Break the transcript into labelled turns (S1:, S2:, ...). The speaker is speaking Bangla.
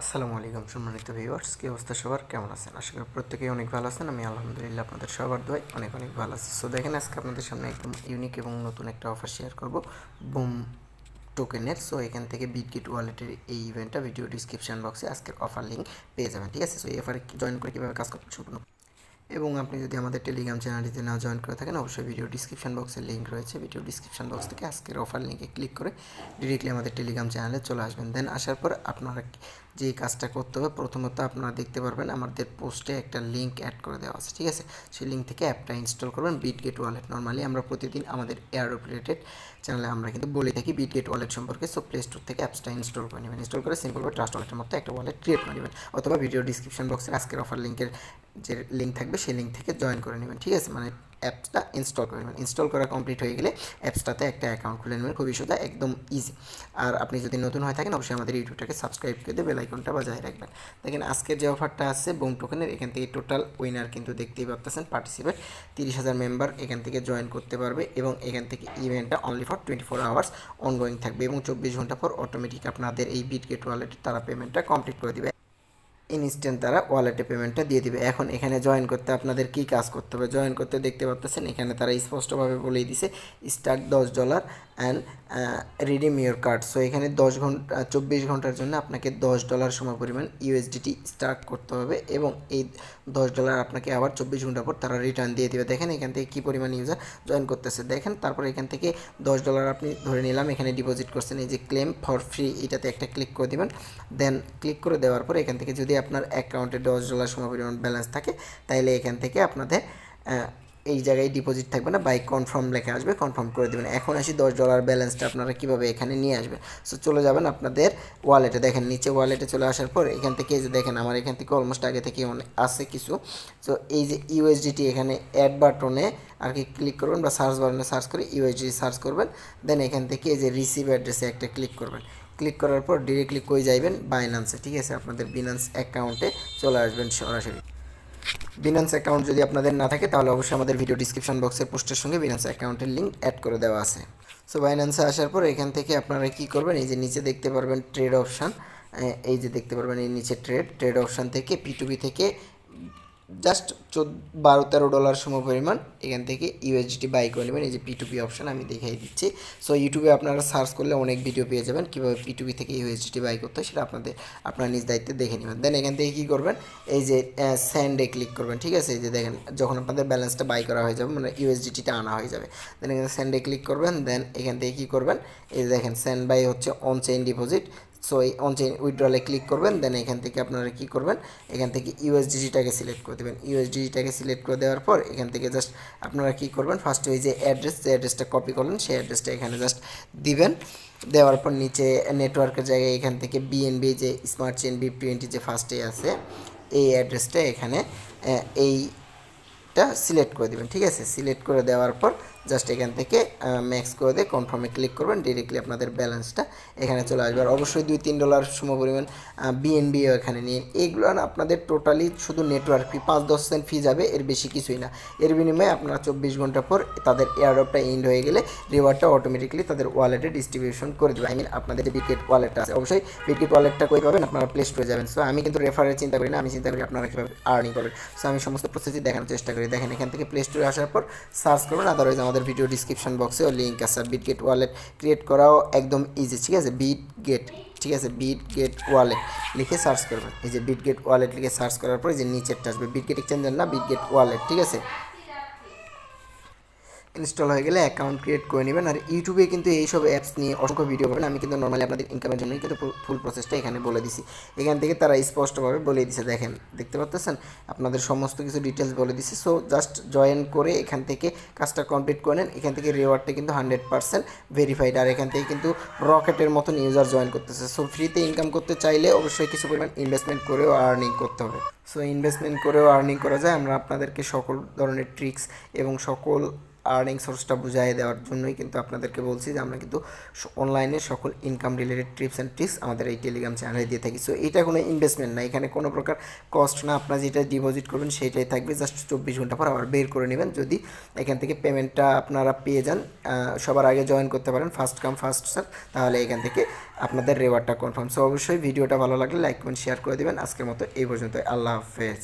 S1: আসসালামু আলাইকুম সম্মানিত ভিউয়ার্স কী অবস্থা সবার? কেমন আছেন? আশা করি প্রত্যেকেই অনেক ভালো আছেন। আমি আলহামদুলিল্লাহ আপনাদের সবার দোয়াই অনেক অনেক ভালো আছি। সো দেখেন, আজকে আপনাদের সামনে একদম ইউনিক এবং নতুন একটা অফার শেয়ার করব বুম টোকেনের সো এখান থেকে বিটকিট ওয়ালেটের এই ইভেন্টটা ভিডিও ডিসক্রিপশন বক্সে আজকের অফার লিঙ্ক পেয়ে যাবেন। ঠিক আছে? সো এই অফারে জয়েন করে কীভাবে কাজ করতে সম্পূর্ণ। এবং আপনি যদি আমাদের টেলিগ্রাম চ্যানেলটিতে না জয়েন করে থাকেন, অবশ্যই ভিডিও ডিসক্রিপশন বক্সে লিঙ্ক রয়েছে। ভিডিও ডিসক্রিপশন বক্স থেকে আজকের অফার লিঙ্কে ক্লিক করে ডিরেক্টলি আমাদের টেলিগ্রাম চ্যানেলে চলে আসবেন। দেন আসার পর আপনারা যে কাজটা করতে হবে প্রথমত আপনারা দেখতে পারবেন আমাদের পোস্টে একটা লিঙ্ক অ্যাড করে দেওয়া আছে, ঠিক আছে? সেই লিঙ্ক থেকে অ্যাপটা ইনস্টল করবেন বিটগেট ওয়ালেট নর্মালি আমরা প্রতিদিন আমাদের এয়ারোপ রিলেটেড চ্যানেলে আমরা কিন্তু বলে থাকি বিটগেট ওয়ালেট সম্পর্কে সো প্লে স্টোর থেকে অ্যাপসটা ইনস্টল করে নেবেন। ইনস্টল করে সিম্পলভাবে ট্রাস্ট ওয়ালেটের মতো একটা ওয়ালেট ক্রিয়েট করে নেবেন, অথবা ভিডিও ডিসক্রিপশন বক্সে আজকের অফার লিঙ্কের যে লিঙ্ক থাকবে, সেই লিঙ্ক থেকে জয়েন করে নেবেন, ঠিক আছে? মানে অ্যাপসটা ইনস্টল করে নেবেন। ইনস্টল করা কমপ্লিট হয়ে গেলে অ্যাপসটাতে একটা অ্যাকাউন্ট খুলে নেবেন। খুবই সোজা একদম ইজি আর আপনি যদি নতুন হয়ে থাকেন, অবশ্যই আমাদের ইউটিউবটাকে সাবস্ক্রাইব করে দিয়ে বেল আইকনটা বাজায় রাখবেন। দেখেন, আজকের যে অফারটা আছে বুম টোকেনের এখান থেকে টোটাল উইনার কিন্তু দেখতেই পাচ্ছেন পার্টিসিপেট তিরিশ হাজার মেম্বার এখান থেকে জয়েন করতে পারবে এবং এখান থেকে ইভেন্টটা only for twenty four hours ongoing থাকবে এবং চব্বিশ ঘণ্টা পর অটোমেটিক আপনাদের এই বিটগেট ওয়ালেটে তারা পেমেন্টটা কমপ্লিট করে দিবে। ইনস্ট্যান্ট তারা ওয়ালেটে পেমেন্টটা দিয়ে দিবে। এখন এখানে জয়েন করতে আপনাদের কী কাজ করতে হবে? জয়েন করতে দেখতে পাচ্ছেন, এখানে তারা স্পষ্টভাবে বলেই দিছে স্টার্ট দশ dollar and redeem your card so এখানে দশ ঘণ্টা চব্বিশ ঘণ্টার জন্য আপনাকে দশ ডলার সময় পরিমাণ ইউএসডিটি স্টার্ট করতে হবে এবং এই দশ ডলার আপনাকে আবার চব্বিশ ঘণ্টা পর তারা রিটার্ন দিয়ে দেবে। দেখেন এখান থেকে কী পরিমাণ ইউজার জয়েন করতেছে। দেখেন, তারপর এখান থেকে দশ ডলার আপনি ধরে নিলাম, এখানে ডিপোজিট করছেন, এই যে ক্লেম ফর ফ্রি এটাতে একটা ক্লিক করে দেবেন। দেন ক্লিক করে দেওয়ার পর এখান থেকে যদি আপনার অ্যাকাউন্টে দশ ডলার সময় পরিমাণ ব্যালেন্স থাকে, তাইলে এখান থেকে আপনাদের এই জায়গায় ডিপোজিট থাকবে না বাই কনফার্ম লেখা আসবে কনফার্ম করে দেবেন। এখন আসি দশ ডলার ব্যালেন্সটা আপনারা কীভাবে এখানে নিয়ে আসবেন? সো চলে যাবেন আপনাদের ওয়ালেটে দেখেন, নিচে ওয়ালেটে চলে আসার পর এখান থেকে এই যে দেখেন, আমার এখান থেকে অলমোস্ট আগে থেকে আছে কিছু। সো এই যে ইউএসডিটি এখানে অ্যাড বাটনে আর কি ক্লিক করবেন বা সার্চ বাটনে সার্চ করে ইউএসডি সার্চ করবেন। দেন এখান থেকে এই যে রিসিভ অ্যাড্রেসে একটা ক্লিক করবেন। ক্লিক করার পর ডিরেক্টলি কই যাইবেন? বাইন্যান্সে ঠিক আছে? আপনাদের বিনান্স অ্যাকাউন্টে চলে আসবেন সরাসরি। বিনান্স অ্যাকাউন্ট যদি আপনাদের না থাকে, তাহলে অবশ্যই আমাদের ভিডিও ডিসক্রিপশন বক্সের পোস্টের সঙ্গে বিনান্স অ্যাকাউন্টের লিঙ্ক অ্যাড করে দেওয়া আছে। সো বাইন্যান্সে আসার পর এখান থেকে আপনারা কী করবেন? এই যে নিচে দেখতে পারবেন ট্রেড অপশান এই যে দেখতে পারবেন, এই নিচে ট্রেড ট্রেড অপশান থেকে পিটুবি থেকে জাস্ট চোদ্দ, বারো, তেরো ডলার সম পরিমাণ এখান থেকে ইউএসডিটি বাই করে নেবেন। এই যে পিটুপি অপশান আমি দেখাই দিচ্ছি। সো ইউটিউবে আপনারা সার্চ করলে অনেক ভিডিও পেয়ে যাবেন। কীভাবে পিটুপি থেকে ইউএসডিটি বাই করতে হয় সেটা আপনাদের, আপনার নিজ দায়িত্বে দেখে নেবেন। দেন এখান থেকে কী করবেন? এই যে স্যান্ডে ক্লিক করবেন, ঠিক আছে? এই যে দেখেন, যখন আপনাদের ব্যালেন্সটা বাই করা হয়ে যাবে মানে ইউএসডিটিটা আনা হয়ে যাবে। দেন এখানে স্যান্ডে ক্লিক করবেন। দেন এখান থেকে কী করবেন? এই দেখেন স্যান্ড বাই হচ্ছে অন চেইন ডিপোজিট সো এই অন চেইন উইথড্রলে ক্লিক করবেন দেন এখান থেকে আপনারা কী করবেন? এখান থেকে ইউএসডিজিটাকে সিলেক্ট করে দেবেন। ইউএসডিজিটাকে সিলেক্ট করে দেওয়ার পর এখান থেকে জাস্ট আপনারা কী করবেন? ফার্স্ট ওই যে অ্যাড্রেস যে অ্যাড্রেসটা কপি করলেন, সেই অ্যাড্রেসটা এখানে জাস্ট দিবেন। দেওয়ার পর নিচে নেটওয়ার্কের জায়গায় এখান থেকে বিএনবি যে স্মার্ট চেন বি টোয়েন্টি যে ফার্স্টে আছে, এই অ্যাড্রেসটা এখানে এইটা সিলেক্ট করে দেবেন, ঠিক আছে? সিলেক্ট করে দেওয়ার পর জাস্ট এখান থেকে ম্যাক্স করে দিয়ে কনফার্মে ক্লিক করবেন ডিরেক্টলি আপনাদের ব্যালেন্সটা এখানে চলে আসবে। আর অবশ্যই দুই তিন ডলার সম পরিমাণ বিএনবিও এখানে নিয়ে। এইগুলো আপনাদের টোটালি শুধু নেটওয়ার্ক ফি পাঁচ দশ সেন্ট ফি যাবে, এর বেশি কিছুই না। এর বিনিময়ে আপনারা চব্বিশ ঘণ্টা পর তাদের এয়ারডপটা এন্ড হয়ে গেলে রিওয়ার্ডটা অটোমেটিকলি তাদের ওয়ালেটে ডিস্ট্রিবিউশন করে দেবে। আই মিন আপনাদের বিটগেট ওয়ালেটটা আছে, অবশ্যই বিকেট ওয়ালেটটা কই পাবেন? আপনারা প্লে স্টোরে যাবেন। সো আমি কিন্তু রেফারের চিন্তা করি না। আমি চিন্তা করি আপনারা কীভাবে আর্নিং করবেন সো আমি সমস্ত প্রসেসই দেখানোর চেষ্টা করি। দেখেন, এখান থেকে প্লে স্টোরে আসার পর সার্চ করবেন। আদারওয়াইজ আমাদের ভিডিও ডিসক্রিপশন বক্সেও লিঙ্ক আছে। বিট গেট ওয়ালেট ক্রিয়েট করাও একদম ইজি ঠিক আছে? বিট গেট ঠিক আছে? বিট গেট ওয়ালেট লিখে সার্চ করবেন। এই যে বিট গেট ওয়ালেট লিখে সার্চ করার পর যে নিচেরটা আসবে। বিট গেট এক্সচেঞ্জার না বিট গেট ওয়ালেট ঠিক আছে? ইনস্টল হয়ে গেলে অ্যাকাউন্ট ক্রিয়েট করে নেবেন। আর ইউটিউবে কিন্তু এইসব অ্যাপস নিয়ে অসংখ্য ভিডিও পাবেন। আমি কিন্তু নর্মালি আপনাদের ইনকামের জন্যই কিন্তু ফুল প্রসেসটা এখানে বলে দিছি। এখান থেকে তারা স্পষ্টভাবে বলে দিছে, দেখেন, দেখতে পাচ্ছেন আপনাদের সমস্ত কিছু ডিটেলস বলে দিছে। সো জাস্ট জয়েন করে এখান থেকে কাজটা কমপ্লিট করে নেন। এখান থেকে রিওয়ার্ডটা কিন্তু হান্ড্রেড পার্সেন্ট ভেরিফাইড আর এখান থেকে কিন্তু রকেটের মতন ইউজার জয়েন করতেছে। সো ফ্রিতে ইনকাম করতে চাইলে অবশ্যই কিছু পরিমাণ ইনভেস্টমেন্ট করেও আর্নিং করতে হবে। সো ইনভেস্টমেন্ট করেও আর্নিং করা যায়। আমরা আপনাদেরকে সকল ধরনের ট্রিক্স এবং সকল আর্নিং সোর্সটা বুঝাই দেওয়ার জন্যই কিন্তু আপনাদেরকে বলছি যে আমরা কিন্তু অনলাইনে সকল income related tips and tricks আমাদের এই টেলিগ্রাম চ্যানেলে দিয়ে থাকি। সো এটা কোনো ইনভেস্টমেন্ট না। এখানে কোনো প্রকার কস্ট না। আপনার যেটা ডিপোজিট করবেন সেইটাই থাকবে। জাস্ট চব্বিশ ঘণ্টা পর আবার বের করে নেবেন। যদি এখান থেকে পেমেন্টটা আপনারা পেয়ে যান সবার আগে জয়েন করতে পারেন। ফার্স্ট কাম ফার্স্ট স্যার তাহলে এখান থেকে আপনাদের রেওয়ার্ডটা কনফার্ম সো অবশ্যই ভিডিওটা ভালো লাগলে লাইক কমেন্ট শেয়ার করে দেবেন। আজকের মতো এই পর্যন্ত আল্লাহ হাফেজ।